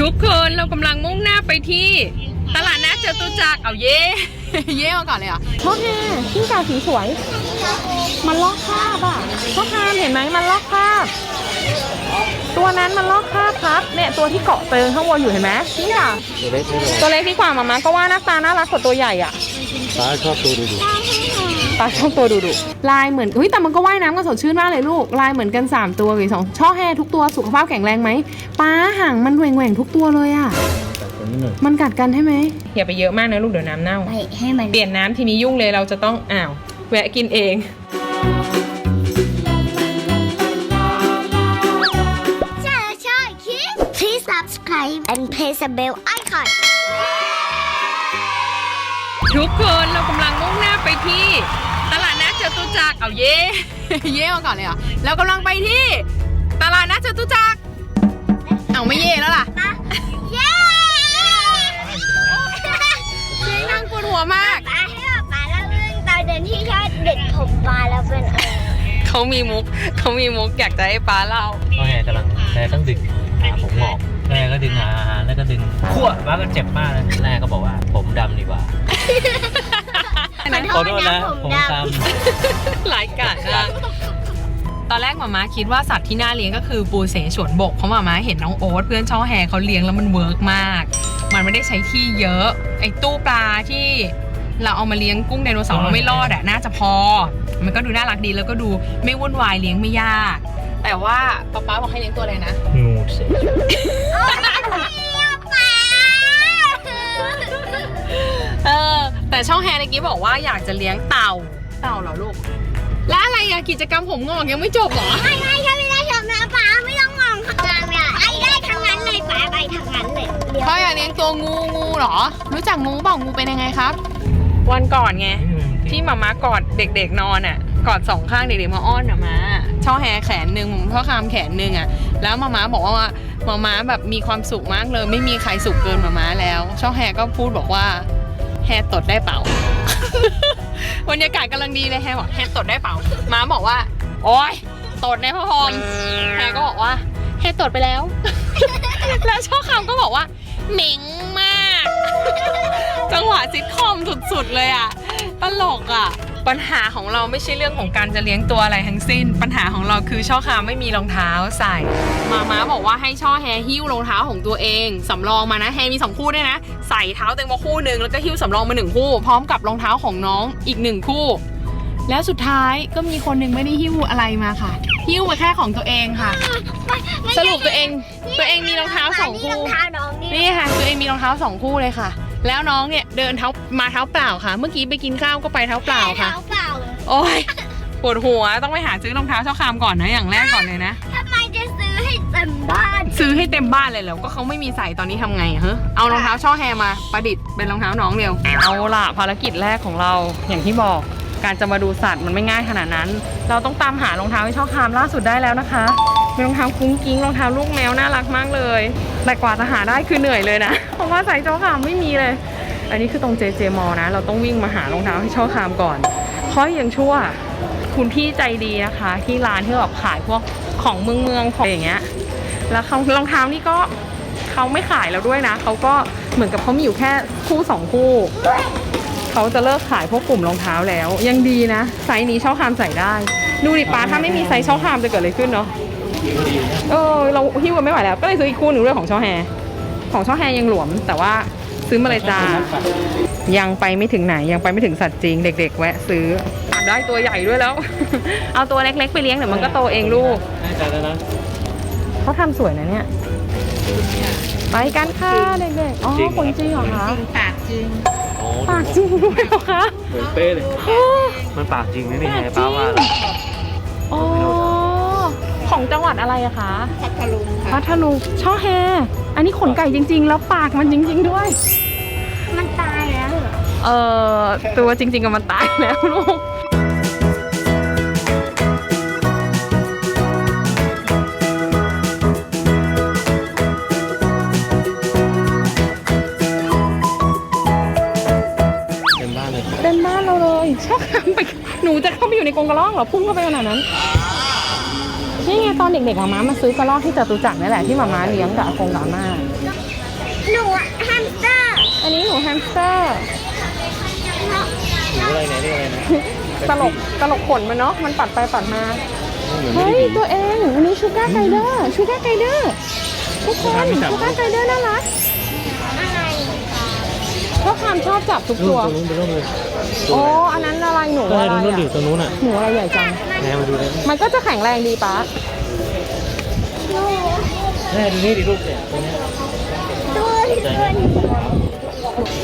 ทุกคนเรากำลังมุ่งหน้าไปที่ตลาดนัดจตุจักรเอาเย่ เย่มาก่อนเลยเหรอะโทษค่ะกิ้งก่าสีสวย มันลอกคราบอะพ่อคามเห็นไหมมันลอกคราบ ตัวนั้นมันลอกคราบครับเนี่ยตัวที่เกาะเติงข้างบนอยู่เห็นไหมกิ้งก่าตัวเล็กไม่เลยตัวเล็กดีกว่ามามาก็ว่าหน้าตาน่ารักกว่าตัวใหญ่อะ ป้าชอบตัวดูดู ปลาช่องตัวดุดุลายเหมือนเฮ้ยแต่มันก็ว่ายน้ำกันสดชื่นมากเลยลูก ลายเหมือนกัน 3 ตัวหรือสองช่อแฮทุกตัวสุขภาพแข็งแรงไหมปลาหางมันแหว่งแหว่งๆทุกตัวเลยอะแต่ตัวนี้หนึ่งมันกัดกันใช่ไหมอย่าไปเยอะมากนะลูกเดี๋ยวน้ำเน่าไปให้มันเปลี่ยนน้ำทีนี้ยุ่งเลยเราจะต้องอ้าวแวะกินเองใช่ใช่คิด Please subscribe and press the bell icon ทุกคนเรากำลังมุ่งหน้าไปที่ ตลาดนัดจตุจักรเอาเย่ เย่มาก่อนเลยเหรอะเรากำลังไปที่ ตลาดนัดจตุจักรเอาไม่เย่แล้วล่ะเย้เย่นั่งปวดหัวมากปลาให้แบบปลาแล้วเรื่องตอนเดินที่ชอบเด็ดผมปลาแล้วเป็นอะไรเขามีมุกเขามีมุกอยากจะให้ป้าเล่าก็แกกำลังแกต้องดึงหาผมงอกแกก็ดึงหาอาหารแล้วก็ดึงขั้วป้าก็เจ็บมากเลยแม่ก็บอกว่าผมดำดีกว่า ขอโทษนะผผมมดดำหลายกาดมากตอนแรกหมาม้าคิดว่าสัตว์ที่น่าเลี้ยงก็คือปูเสฉวนบก เพราะหมาม้าเห็นน้องโอ๊ตเพื่อนช่อแฮเขาเลี้ยงแล้วมันเวิร์กมาก มันไม่ได้ใช้ที่เยอะ ไอ้ตู้ปลาที่เราเอามาเลี้ยงกุ้งไดโนเสาร์เราไม่รอดอะน่าจะพอ มันก็ดูน่ารักดีแล้วก็ดูไม่วุ่นวายเลี้ยงไม่ยาก แต่ว่าป๊าป๊าบอกให้เลี้ยงตัวอะไรนะ งูเสฉ เออ แต่ช่องแฮร์เมื่อกี้บอกว่าอยากจะเลี้ยงเต่า เต่าเหรอลูก แล้วอะไรอะกิจกรรมผมงอกยังไม่จบเหรอ ไม่ไม่ถ้าไม่ได้ชมนะปลาไม่ต้องมองข้างล่างเลยไปได้ทั้งนั้นเลยปลาไปทั้งนั้นเลยเดี๋ยวพ่ออยากเลี้ยงตัวงูงูเหรอ รู้จักงูเปล่างูเป็นยังไงครับ วันก่อนไง ที่หมามากอดเด็กๆนอนอะ กอดสองข้างเด็กๆมาอ้อนอะมาช่อแฮแขนหนึ่งพ่อคามแขนหนึ่งอะ แล้วมาม้าบอกว่ามาม้าแบบมีความสุขมากเลย ไม่มีใครสุขเกินมาม้าแล้ว ช่อแฮก็พูดบอกว่า แฮตดได้เปล่า บรรยากาศกำลังดีเลยแฮบอกแฮตดได้เปล่าม้าบอกว่า โอ๊ยตดในพระพรหมแฮก็บอกว่าแฮตดไปแล้ว แล้วช่อคำก็บอกว่าเหม็งมาก จังหวะซิทคอมสุดๆเลยอะ ตลกอะ ปัญหาของเราไม่ใช่เรื่องของการจะเลี้ยงตัวอะไรทั้งสิ้น ปัญหาของเราคือช่อคาไม่มีรองเท้าใส่ มาม้าบอกว่าให้ช่อแฮหิ้วรองเท้าของตัวเอง สำรองมานะ แฮมีสองคู่ด้วยนะ ใส่เท้าเต็งมาคู่หนึ่งแล้วก็หิ้วสำรองมาหนึ่งคู่ พร้อมกับรองเท้าของน้องอีกหนึ่งคู่ แล้วสุดท้ายก็มีคนหนึ่งไม่ได้หิ้วอะไรมาค่ะ หิ้วมาแค่ของตัวเองค่ะ สรุปตัวเองตัวเองมีรองเท้าสองนี่คู่รองเท้าน้องนี่นี่ค่ะตัวเองมีรองเท้าสองคู่เลยค่ะ แล้วน้องเนี่ยเดินเท้ามาเท้าเปล่าค่ะ เมื่อกี้ไปกินข้าวก็ไปเท้าเปล่าค่ะเท้าเปล่าโอ้ยปวดหัวต้องไปหาซื้อรองเท้าเช่าคามก่อนนะอย่างแรกก่อนเลยนะทำไมจะซื้อให้เต็มบ้านซื้อให้เต็มบ้านเลยแล้วก็เขาไม่มีใส่ตอนนี้ทำไงอะฮะเอารองเท้าช่อแฮมา ประดิษฐ์เป็นรองเท้าน้องเดียวเอาล่ะภารกิจแรกของเราอย่างที่บอกการจะมาดูสัตว์มันไม่ง่ายขนาดนั้น เราต้องตามหารองเท้าให้ช่อคามล่าสุดได้แล้วนะคะเป็นรองเท้าคุ้งกิ้งรองเท้าลูกแมวน่ารักมากเลยแต่กว่าจะหาได้คือเหนื่อยเลยนะ เพราะว่าใส่ช่อคามไม่มีเลย อันนี้คือตรงเจเจมอนะ เราต้องวิ่งมาหารองเท้าให้ช่อคามก่อนเพราะยังชั่ว คุณพี่ใจดีนะคะ ที่ร้านที่แบบขายพวกของเมืองเมืองของอย่างเงี้ย แล้วเขารองเท้านี่ก็เขาไม่ขายแล้วด้วยนะ เขาก็เหมือนกับเขามีอยู่แค่คู่สองคู่ เขาจะเลิกขายพวกกลุ่มรองเท้าแล้ว ยังดีนะ ไซส์นี้ช่อคามใส่ได้ ดูดิป้าถ้าไม่มีไซส์ช่อคามจะเกิดอะไรขึ้นเนาะเออเราหิ้วกันไม่ไหวแล้ว ก็เลยซื้ออีกคู่หนึ่งด้วยของช่อแฮ ของช่อแฮยังหลวม แต่ว่าซื้อมาเลยจ้ายังไปไม่ถึงไหนยังไปไม่ถึงสัตว์จริง เด็ก ๆ แวะซื้อได้ตัวใหญ่ด้วยแล้ว เอาตัวเล็กๆไปเลี้ยงเดี๋ยวมันก็โตเองลูกแน่ใจแล้วนะ เขาทำสวยนะเนี่ย ไปกันค่ะเด็กๆ อ๋อ จริงเหรอ คนจริงเหรอคะโอ้ปากจริงด้วยเหรอคะเหมือนเป้เลยมันปากจริงนะนี่ไงป้าว่าแล้วอ๋อของจังหวัดอะไรอะคะพัทลุงค่ะพัทลุงช่อแฮ อันนี้ขนไก่จริง ๆ แล้วปากมันจริง ๆด้วย มันตายแล้วเหรอเออตัวจริงๆกับมันตายแล้วลูก หนูจะเข้าไปอยู่ในกรงกระรอกเหรอพุ่งเข้าไปขนาดนั้นนี่ไงตอนเด็กๆหมาม้ามาซื้อกระรอกที่จตุจักรนี่แหละที่หมาม้าเลี้ยงกับอากงกับาม่าหนูแฮมสเตอร์อันนี้หนูแฮมสเตอร์หนูอะไรเนี่ยเรียอะไรนะตลกตลกขนมันเนาะมันปัดไปปัดมาเฮ้ยตัวเองวันนี้ชูก้าร์ไกเดอร์ชูก้าร์ไกเดอร์ทุกคนชูก้าร์ไกเดอร์น่ารัก เพราะความชอบจับทุกนู่ตันว ตรงนู้นไปนู่นเลยโอ้อันนั้นอะไรหนูก็อะให้ไรตรงนู้นดิอะตรงนู้นอะหนูอะไรใหญ่จังแม่มาดูเลยมันก็จะแข็งแรงดีป้าแม่ดูนี่ดิลูกเนี่ยตรงเนี้ยดูดิใจไหม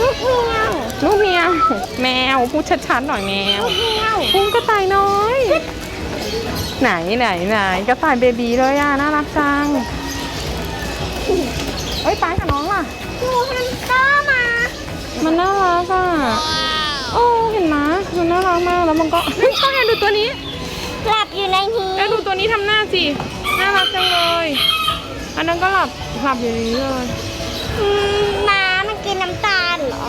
ลูกเหี่ยวลูกเมียแมวพูดชัดๆหน่อยแมว ลูกเหี่ยวพุงกระต่ายน้อย ไหนไหนไหนกระต่ายเบบีเลยอะน่ารักจังเอ้ยป้ากับน้องล่ะดูแฮมสเตอร์ มามันน่ารักอะโอ้เห็นไหมมันน่ารักมากแล้วมันก็เฮ้ยต้องแอนดูตัวนี้หลับอยู่ในนี้แอนดูตัวนี้ทำหน้าสิน่ารักจังเลย อันนั้นก็หลับหลับอยู่อย่างนี้เลยอืมม้ามันกินน้ำตาลเหรอ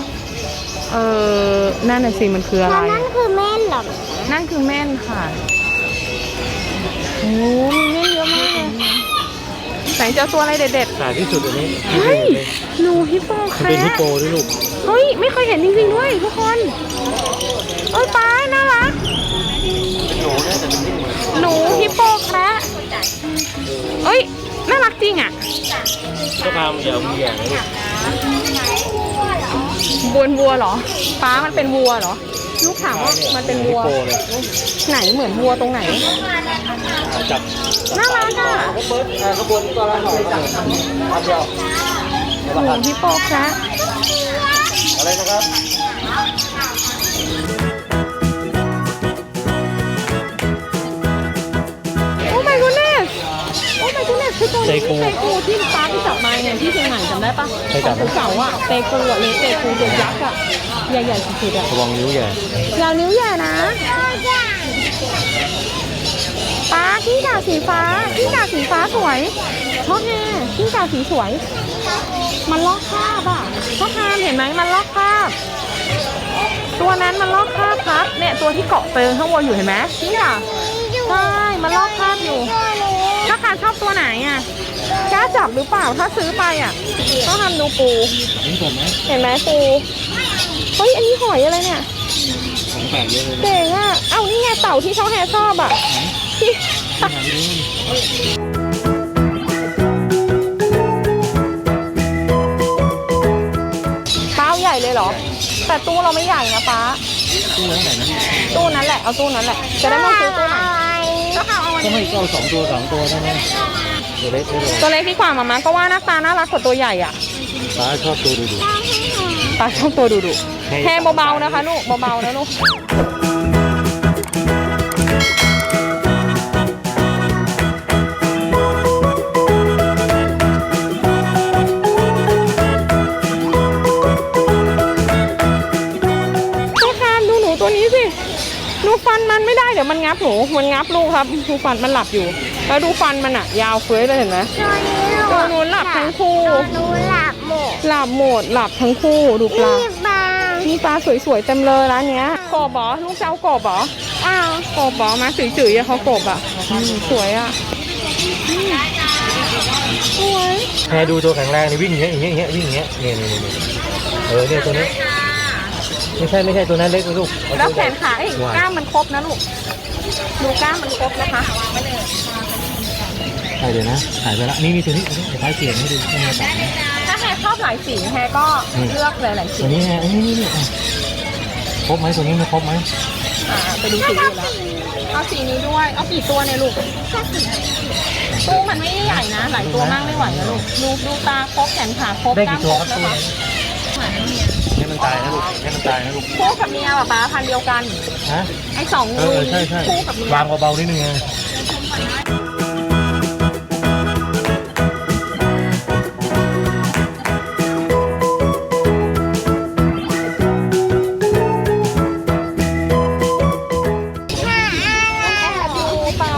เออนั่นน่ะสิมันคืออะไรแล้วนั่นคือแม่นเหรอ นั่นคือแม่นค่ะ โอ้มีแม่นเยอะมากเลย ไหนเจอตัวอะไรเด็ดสายที่สุดอันนี้ๆเฮ้ยหนูฮิปโปมันแคเป็นฮิประโปด้วยลูกเฮ้ย ไม่เคยเห็นจริงๆด้วยทุกคนเอ้ยป้าน่ารักหนูเนี่ยแต่เป็นที่เหมือนหนูฮิปโปแคระเอ้ย น่ารักจริงอะก็พามันอย่าเอามือแหย่งนะลูกบัววัวเหรอ ป้ามันเป็นวัวเหรอ ลูกถามว่ามันเป็นฮิวัปวโปเลยไหนเหมือนวัวตรงไหนจับน่ารักอะเบิร์ดอ่าขบวนตัวละหน่อยจับครับเดียวหนูฮิปโปแคระอะไรนะครับ goodness คือตัวนี้ที่เตกูที่ป้าที่จับมาเนี่ยที่เชียงใหม่จำได้ปะของภูเก่าอะเตกูอะเลยเตกูตัวยักษ์อะใหญ่ๆสุดๆอะระวังนิ้วแหย่อย่านิ้วใหญ่นะป้ากิ้งก่าสีฟ้ากิ้งก่าสีฟ้าสวยชอบแฮกิ้งก่าสีสวย มันลอกคราบอะชอบแฮเห็นไหมมันลอกคราบ ตัวนั้นมันลอกคราบครับเนี่ยตัวที่เกาะเติงข้างบนอยู่เห็นไหมกิ้งก่าใช่มันลอกคราบอยู่ ถ้าการชอบตัวไหนอะกล้าจับหรือเปล่าถ้าซื้อไปอะต้องทำดูปูนี่ผมไหมเห็นไหมปูเฮ้ยอันนี้หอยอะไรเนี่ยของแปลกเยอะเลยนะเจ๋งอะเอ้านี่ไงเต่าที่ช่องแฮชอบอะที่หาไปดูป้าเอาใหญ่เลยเหรอ แต่ตู้เราไม่ใหญ่นะป้าตู้แล้วไหนนะตู้นั้นแหละเอาตู้นั้นแหละจะได้ไม่ต้องซื้อตู้ไหน ก็เอาอันก็นี้ไม่ก็เอาสองตัวสามตัวได้ไหมตัวเล็กไม่เลยตัวเล็กดีกว่ามามาก็ว่าหน้าตาน่ารักกว่าตัวใหญ่อะป้าชอบตัวดูดูป้าชอบตัวดุดุให้แค่เบาๆนะคะลูกเบาๆนะลูก งับหนูมันงับลูกครับดูฟันมันหลับอยู่ แล้วดูฟันมันอะยาวเฟ้ยเลยเห็นไหมตัวนู้นหลับทั้งคู่ตัวนู้นหลับหมดหลับหมดหลับทั้งคู่ดูปลานี่บางมีปลาสวยๆเต็มเลยร้านเนี้ยกบเหรอลูกเจ้ากบเหรออ้าวกบเหรอมาจืดๆอะเขากบอะอืมสวยอะอืมสวยแพรดูตัวแข็งแรงนี่วิ่งอย่างเงี้ยอย่างเงี้ยอย่างเงี้ยวิ่งอย่างเงี้ยเนี่ยเนี่ยเนี่ยเออเนี่ยตัวนี้ไม่ใช่ไม่ใช่ตัวนั้นเล็กนะลูกเอาแล้วตัวแขใหญ่นขาเอ้ยกล้ามมันครบนะลูก ดูกล้ามมันครบนะคะใช่เดี๋ยวนะหายไปละนี่นี่ตัวนี้ตัวนี้เดี๋ยวป้าเสียงให้ดูไม่แน่ใจนะถ้าแฮชอบหลายสีแฮก็เลือกหลายๆสีตัวนี้ไงอันนี้นี่นี่อะครบไหมตัวนี้ไม่ครบไหมอ่าไปดูสีอื่นแล้วเอาสีนี้ด้วย เอากี่ตัวเนี่ยลูกตู้มันไม่ได้ใหญ่นะ หลายตัวมากไม่ไหวนะลูกดูดูตาครบแขนขาครบได้กล้ามกี่คตัรวบครับนะตัวคะให้มัน ตายนะลูกให้มันตายนะลูกคู่กับเมียป่ะป้าพันธุ์เดียวกัน ฮะ ไอ้สองเองูอใช่ใช่คู่กับเมียวางเบาๆนิดนึงไงดูเปล่า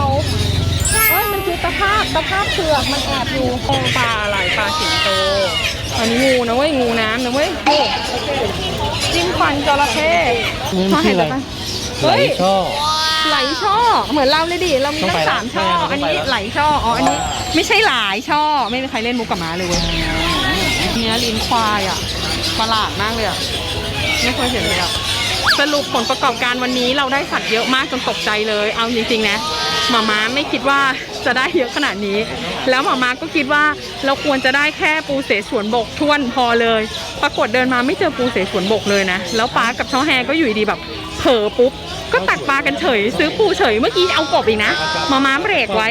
เอ้ยมันคือตะภาพตะภาพเผือกมันแอบอยู่โอ้ปลาอะไรปลาสิงโต อันนี้งูนะเว้ยงูน้ำนะเว้ยโอ้จิ้มฟันจระเข้นี่มันชื่ออะไรไหลเฮ้ยช่อ ไหลช่อเหมือนเราเลยดิเรามีต้องตั้ไปงสามช่อแล้วอันนี้ต้องไปแล้วไหลช่ออ๋ออันนี้ไม่ใช่หลายช่อไม่มีใครเล่นมุกกับม้าเลยเว้ยเนี้ยลิ้นควายอะประหลาดมากเลยอะไม่เคยเห็นเลยอะสรุปผลประกอบการวันนี้เราได้สัตว์เยอะมากจนตกใจเลย เอาจริงๆนะ หมาม้าไม่คิดว่าจะได้เยอะขนาดนี้ แล้วหมาม้าก็คิดว่าเราควรจะได้แค่ปูเสฉวนบกท้วนพอเลย ปรากฏเดินมาไม่เจอปูเสฉวนบกเลยนะ แล้วป้ากับช่อแฮก็อยู่ดีๆแบบเผลอปุ๊บก็ตักปลากันเฉย ซื้อปูเฉยเมื่อกี้เอากบอีกนะหมาม้าเบรกไว้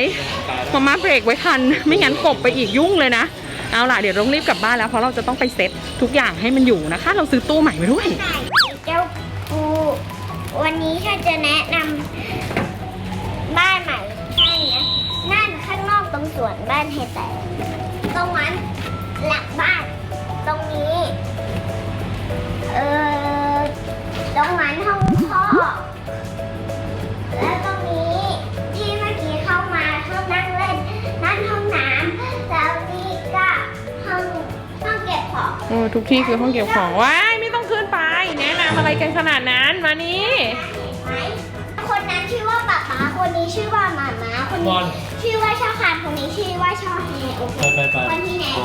มาม่าเบรกไว้ทัน ไม่งั้นกบไปอีกยุ่งเลยนะเอาล่ะเดี๋ยวต้องรีบกลับบ้านแล้วเพราะเราจะต้องไปเซ็ตทุกอย่างให้มันอยู่นะคะ เราซื้อตู้ใหม่มาด้วยเจ้าปูวันนี้ฉันจะแนะนำ วนบ้านเฮแต่ตรงนั้นหลังบ้านตรงนี้ เออตรงนั้นห้องพ่อ แล้วตรงนี้ที่เมื่อกี้เข้ามาห้องนั่งเล่นนั่นห้องน้ำแล้วนี่ก็ห้องห้องเก็บของเออทุกที่คือห้องเก็บของว้ายไม่ต้องขึ้นไปแนะนำอะไรกันขนาดนั้นมานี่ไหมคนนั้นชื่อว่าป๊าป๊าคนนี้ชื่อว่าหมาม้าคนบนี้อลชื่อว่าช่อ คานคนนี้ชื่อว่าช่อเฮโอเคไปไปไปคนที่แนะน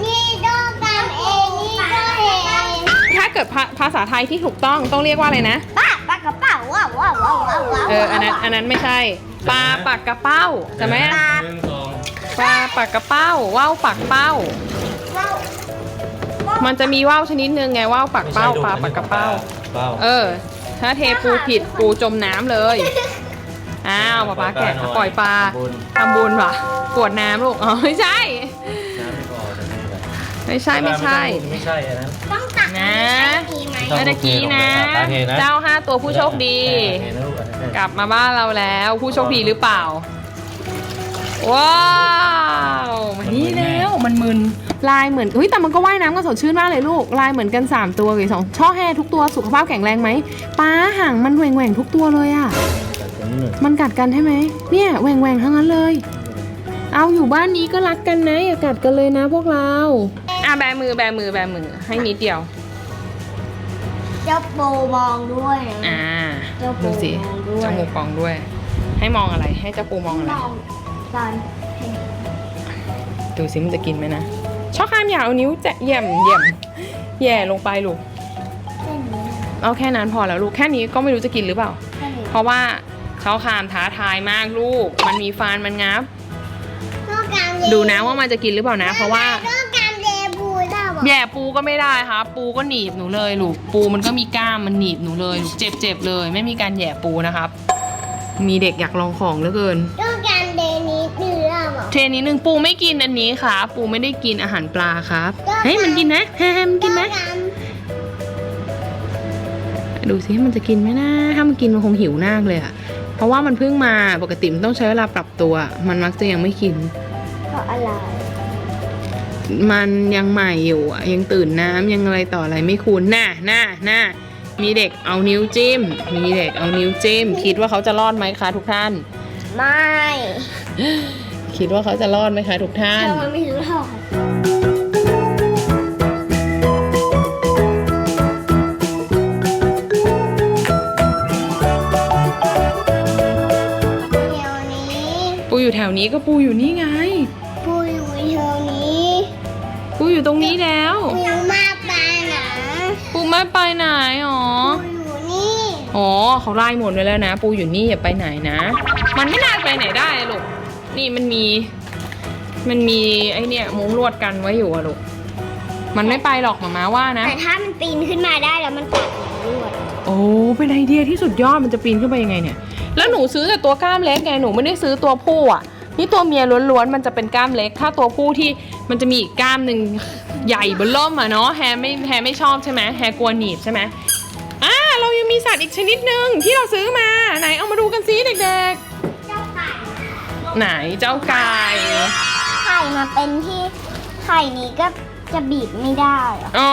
ำนี่โดกามเองนี่ก็เองถ้าเกิดภาภาษาไทยที่ถูกต้องต้องเรียกว่าอะไรนะป้าปากกระเป๋าว้าวว้าวว้าวว้าวว้าวเอออันนั้นอันนั้นไม่ใช่ปลาปากกระเป้าใช่ไหมหนึ่งสองปลาปากกระเป้าว่าวปากเป้าว้าวมันจะมีว่าวชนิดนึงไงว่าวปากเป้าปลาปากกระเป้า เป้า เออ ถ้าเทปูผิดปูจมน้ำเลย อ้าวป๊าป๊าแกะปล่อยปลาบุญทำบุญว่ะกรวดน้ำลูก อ๋อไม่ใช่น้ำไม่พอจะไม่เป็นไรไม่ใช่ ไม่ใช่ไม่ใช่อันนั้นต้องตักนะดีไหมต้องเมื่อกี้นะโอเคนะ เจ้าห้าตัวผู้โชคดีเห็นนะลูกอันนั้นกลับมาบ้านเราแล้วผู้โชคดีหรือเปล่า ว้าวมานี่แล้วมันมึนลายเหมือนเฮ้ยแต่มันก็ว่ายน้ำกันสดชื่นมากเลยลูก ลายเหมือนกัน 3 ตัวเลยสองช่อแฮทุกตัวสุขภาพแข็งแรงไหมป้าห่างมันแหว่งแหว่งๆทุกตัวเลยอะ แต่ตัวนี้หนึ่งมันกัดกันใช่ไหมเนี่ยแหว่งแหว่งๆทั้งนั้นเลย เอาอยู่บ้านนี้ก็รักกันนะอย่ากัดกันเลยนะพวกเราอะแบมือแบมือแบมือให้นิดเดียว เจ้าโปมองด้วยนะอ่าเจ้าปูดูสิมองด้วยจมูกปองด้วย ให้มองอะไรให้เจ้าปูมองอะไร มองตอนดูสิมันจะกินไหมนะชอบข้ามอย่าเอานิ้วจะแหย่มแหย่มแหย่ลงไปลูกเส้นนี้เอาแค่นั้นพอแล้วลูกแค่นี้ก็ไม่รู้จะกินหรือเปล่า เส้นนี้เพราะว่า เขาคามท้าทายมากลูก มันมีฟันมันงับต้องการเลดูนะว่ามันจะกินหรือเปล่านะ เพราะว่าต้องการเลบูได้บอกแย่ปูก็ไม่ได้ครับ ปูก็หนีบหนูเลยลูก ปูมันก็มีกล้ามมันหนีบหนูเลยลูก เจ็บเจ็บๆเลย ไม่มีการแย่ปูนะครับ มีเด็กอยากลองของเหลือเกินต้องการเดนี้ดื้อได้บอกเทรนนิดนึงปูไม่กินอันนี้ครับปูไม่ได้กินอาหารปลาครับ เฮ้ยมันกินนะแฮมนกินไหมต้องการดูสิมันจะกินไหมนะ ถ้ามันกินมันคงหิวมากเลยอะ เพราะว่ามันเพิ่งมาปกติมันต้องใช้เวลาปรับตัว มันมักจะยังไม่กิน เพราะอะไร มันยังใหม่อยู่อะยังตื่นน้ำยังอะไรต่ออะไรไม่คุ้นน่ะน่ะน่ะมีเด็กเอานิ้วจิ้ม มีเด็กเอานิ้วจิ้ม คิดว่าเขาจะรอดไหมคะทุกท่าน ไม่ คิดว่าเขาจะรอดไหมคะทุกท่านเธอไม่รู้หรอก อยู่แถวนี้ก็ปูอยู่นี่ไง ปูอยู่แถวนี้ปูอยู่ตรงนี้แล้ว ปูมาปาหนาปูไม่ไปไหนหรอ ปูอยู่นี่อ๋อเขาไล่หมดไว้แล้วนะ ปูอยู่นี่อย่าไปไหนนะ มันไม่น่าไปไหนได้อะลูก นี่มันมี มันมีไอเนี่ยมุ้งลวดกันไว้อยู่อะลูก มันไม่ไปหรอกหมามาว่านะ แต่ถ้ามันปีนขึ้นมาได้แล้วมันกัดหนูด้วยโอ้เป็นไอเดียที่สุดยอดมันจะปีนขึ้นไปยังไงเนี่ย แล้วหนูซื้อแต่ตัวกล้ามเล็กไงหนูไม่ได้ซื้อตัวผู้อะ นี่ตัวเมียล้วนๆมันจะเป็นกล้ามเล็ก ถ้าตัวผู้ที่มันจะมีอีกกล้ามหนึ่งใหญ่เบนล่มอะเนาะแฮไม่แฮไม่ชอบใช่ไหมแฮกลัวหนีบใช่ไหมอ่าเรายังมีสัตว์อีกชนิดหนึ่งที่เราซื้อมาไหนเอามาดูกันซิเด็กเจ้าไก่ๆ ไหนเจ้าไก่ไข่มาเป็นที่ไข่นี้ก็จะบีบไม่ได้อะอ๋อ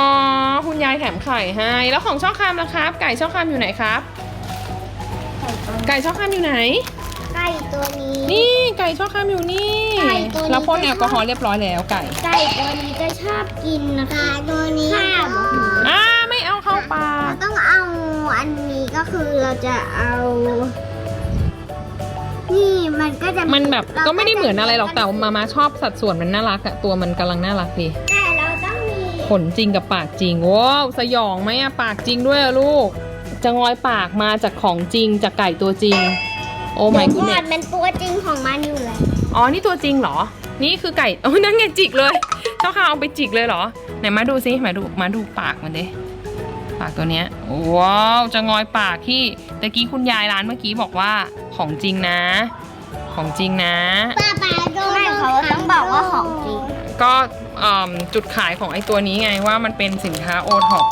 คุณยายแถมไข่ให้แล้วของช่อคามล่ะครับ ไก่ช่อคามอยู่ไหนครับ ไข่ตัวไก่ช่อคามอยู่ไหน ไก่ตัวนี้ นี่ไก่ช่อคามอยู่นี่ไก่ตัวนี้แล้วพ่นแอลกอฮอล์เรียบร้อยแล้วไก่ไก่ตัวนี้จะชอบกินนะคะตัวนี้ข้าวอ่าไม่เอาเข้าปาก ต้องเอาอันนี้ก็คือเราจะเอา นี่มันก็จะมันแบบก็ไม่ได้เหมือนอะไรหรอกแต่มามาชอบสัดส่วนมันน่ารักอะตัวมันกำลังน่ารักดีแต่เราต้องมี ขนจริงกับปากจริงว้าวสยองไหมอะปากจริงด้วยอะลูก จะงอยปากมาจากของจริงจากไก่ตัวจริง โอ้ my เดี๋ยวก่อน goodness เป็นตัวจริงของมันอยู่เลยอ๋อนี่ตัวจริงเหรอ นี่คือไก่โอ้นั่นไงจิกเลย เจ้าค่ะเอาไปจิกเลยเหรอ ไหนมาดูซิมาดูมาดูปากมันดิปากตัวเนี้ยว้าวจะงอยปากที่ตะกี้คุณยายร้านเมื่อกี้บอกว่าของจริงนะ ของจริงนะป้าป้าโดนไม่เขาต้องบอกว่าของจริง ก็เอิ่มจุดขายของไอ้ตัวนี้ไงว่ามันเป็นสินค้าโอท็อป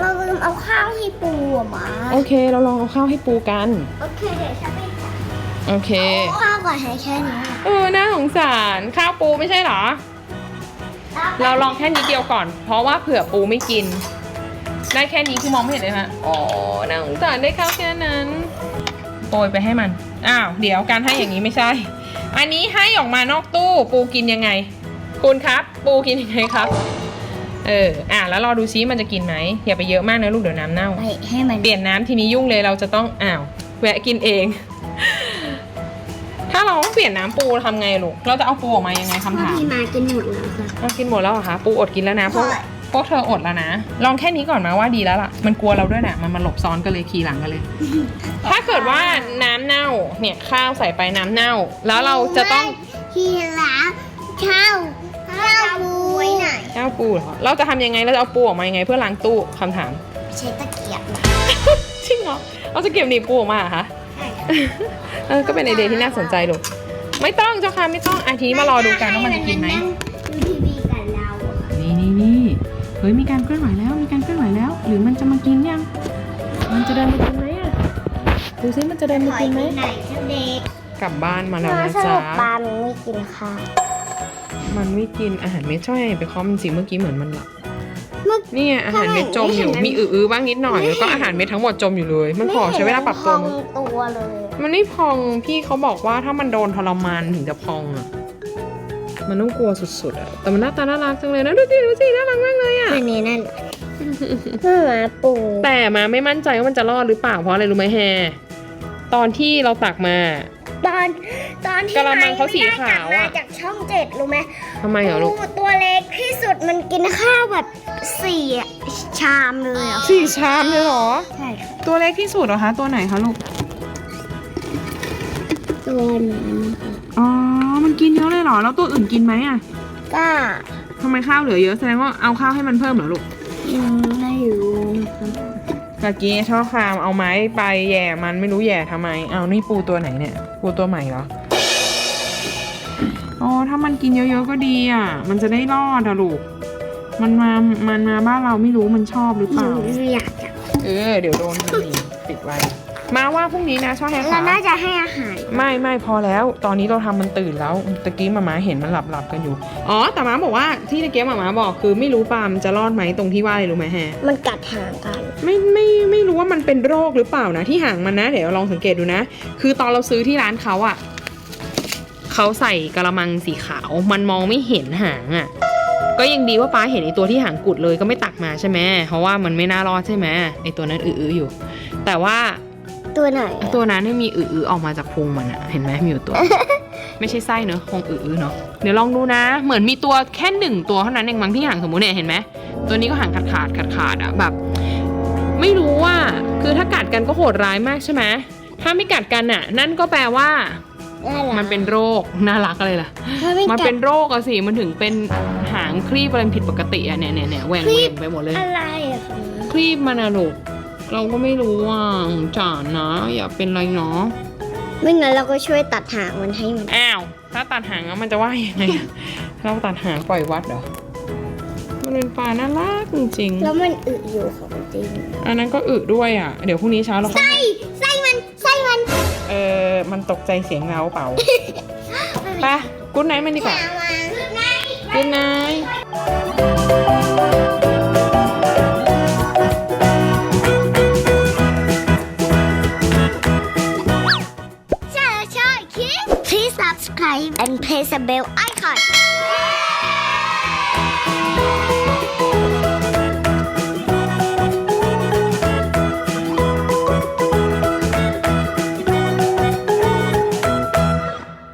เราลืมเอาข้าวให้ปูอะหมาโอเค เราลองเอาข้าวให้ปูกัน โอเคเดี๋ยวฉันไปจัดโอเคข้าวก่อนให้แค่นี้เออน่าสงสารข้าวปูไม่ใช่เหรอ เราลองแค่นิดเดียวก่อน เพราะว่าเผื่อปูไม่กิน ได้แค่นี้คือมองไม่เห็นเลยฮะอ๋อน่าสงสารได้ข้าวแค่นั้นโปรยไปให้มัน อ้าว เดี๋ยวการให้อย่างนี้ไม่ใช่ อันนี้ให้ออกมานอกตู้ปูกินยังไง คุณครับ ปูกินยังไงครับ เออ อะ แล้วรอดูซิมันจะกินไหม อย่าไปเยอะมากนะลูกเดี๋ยวน้ำเน่าให้ให้มันเปลี่ยนน้ำทีนี้ยุ่งเลยเราจะต้องอ้าวแวะกินเอง ถ้าเราต้องเปลี่ยนน้ำปูทำไงลูก เราจะเอาปูออกมายังไงคำถามพี่มากินหมดแล้วค่ะ เรากินหมดแล้วเหรอคะปูอดกินแล้วนะพวกใช่พวกเธออดแล้วนะ ลองแค่นี้ก่อนมาว่าดีแล้วล่ะ มันกลัวเราด้วยนะมันมาหลบซ้อนกันเลยขี่หลังกันเลย ถ้าเกิดว่าน้ำเน่า เนี่ยข้าวใส่ไปน้ำเน่า แล้วเราจะต้อง ทีละข้าว ข้าวปูไว้ไหนข้าวปูเหรอเราจะทำยังไง เราจะเอาปูออกมายังไง เพื่อล้างตู้คำถาม ใช้ตะเกียบนะจริงเหรอ เราจะเก็บหนีบปูออกมาเหรอคะ ใช่เออ ก็เป็นไอเดียที่น่าสนใจลูก ไม่ต้องเจ้าค่ะไม่ต้องอาทีนี้มารอดูกันว่ามันจะกินไหม ดูทีวีกับเราอะนี่นี่นี่เฮ้ยมีการเคลื่อนไหวแล้ว มีการเคลื่อนไหวแล้ว หรือมันจะมากินยัง มันจะเดินมากินไหมอะ ดูซิมันจะเดินมาถอยกินไหม ไหนฉันเด็กกลับบ้านมาแล้วนะสจ๊ะรุปปลามันไม่กินข้าว มันไม่กินอาหารเม็ดช่อยไปเคาะมันสิเมื่อกี้เหมือนมันหลับเมื่อนี่ไงอาหารเม็ดจมอยู่ทำไมไม่มีเห็นมันอื้อๆบ้างนิดหน่อยแล้วก็อาหารเม็ดทั้งหมดจมอยู่เลย มันพอใช้เวลาปรับตัวไม่มั้ยเห็นมันพองตัวเลย มันไม่พองพี่เขาบอกว่าถ้ามันโดนทรมานถึงจะพองอะมันต้องกลัวสุดๆอะแต่มันหน้าตาน่ารักจังเลยนะดูสิดูสิน่ารักมากเลยอะอันนี้นั่นหมาปูแต่มาไม่มั่นใจว่ามันจะรอดหรือเปล่าเพราะอะไรรู้ไหมแฮตอนที่เราตักมา ตอนตอนที่กะละมังเขาสีขาวอะไม้ไม่ได้กลับมาจากช่องเจ็ดรู้ไหมทำไมเหรอลูกปูตัวเล็กที่สุดมันกินข้าวแบบสี่ชามเลยอะสี่ชามเลยเหรอ ใช่ค่ะตัวเล็กที่สุดเหรอคะ ตัวไหนคะลูก ตัวนั้นอ๋อ มันกินเยอะเลยเหรอ แล้วตัวอื่นกินไหมอะก็ทำไมข้าวเหลือเยอะ แสดงว่าเอาข้าวให้มันเพิ่มเหรอลูก ยังไม่รู้นะคะ กะกี้ชอบคามเอาไม้ไปแย่มันไม่รู้แย่ทำไม เอานี่ปูตัวไหนเนี่ย ปูตัวใหม่เหรออ๋อถ้ามันกินเยอะๆก็ดีอะ มันจะได้รอดอะลูก มันมา มันมาบ้านเราไม่รู้มันชอบหรือหเปนูล่า อยากจะเออ เดี๋ยวโดนมันอีกปิดไว้ มาว่าพรุ่งนี้นะชอบแฮร์เราขาน่าจะให้อาหาร ไม่ไม่พอแล้ว ตอนนี้เราทำมันตื่นแล้วตะกี้มาม่าเห็นมันหลับหลับกันอยู่ อ๋อแต่ม้าบอกว่าที่ตะกี้มาม่าบอกคือไม่รู้ปาล์มจะรอดไหมตรงที่ว่าอะไรรู้ไหมแฮะ มันกัดหางกัน ไม่ไม่ไม่รู้ว่ามันเป็นโรคหรือเปล่านะที่หางมันนะ เดี๋ยวลองสังเกตดูนะ คือตอนเราซื้อที่ร้านเขาอะเขาใส่กระมังสีขาว มันมองไม่เห็นหางอะก็ยังดีว่าป้าเห็นไอตัวที่หางกุดเลยก็ไม่ตักมาใช่ไหมเพราะว่ามันไม่น่ารอดใช่ไหมไอตัวนั้นอื้อๆอยู่ แต่ว่า ตัวไหนตัวนั้นไม่มีอือๆออกมาจากพุงมันอะเห็นไหมมีอยู่ตัว ไม่ใช่ไส้เนอะคงอือๆเนอะเดี๋ยวลองดูนะ เหมือนมีตัวแค่หนึ่งตัวเท่านั้นเองมั้งที่หางสมมุติเนี่ยเห็นไหมตัวนี้ก็หางขาดขาดขาดขาดๆอะแบบ ไม่รู้ว่าคือถ้ากัดกันก็โหดร้ายมากใช่ไหมถ้าไม่กัดกันอะนั่นก็แปลว่ามันเป็นโรคน่ารักเลยล่ะ ถ้าไม่มันกัเป็ดนโรคอะสิมันถึงเป็นหางครีบอะไรผิดปกติอะเนี่ยเนี่ยเนี่ยแหว่งครีแหว่บงไปหมดเลย อะไรอะคะครีบมันอะลูก เราก็ไม่รู้อะจานนะ อย่าเป็นไรเนาะไม่งั้นเราก็ช่วยตัดหางมันให้มันอ้าวถ้าตัดหางแล้วมันจะว่ายังไงเราตัดหางปล่อยวัดเหรอมันเป็นปลาน่ารักจริงแล้วมันอึอยู่ของจริงๆอันนั้นก็อึด้วยอะ เดี๋ยวพรุ่งนี้เช้าเราค่อยไส้ไส้มันไส้มันเออมันตกใจเสียงเราเปล่าไปกุ๊ดไนท์มันดีกว่าหามาคือไงกุ๊ดไนท์ Jezebel icon.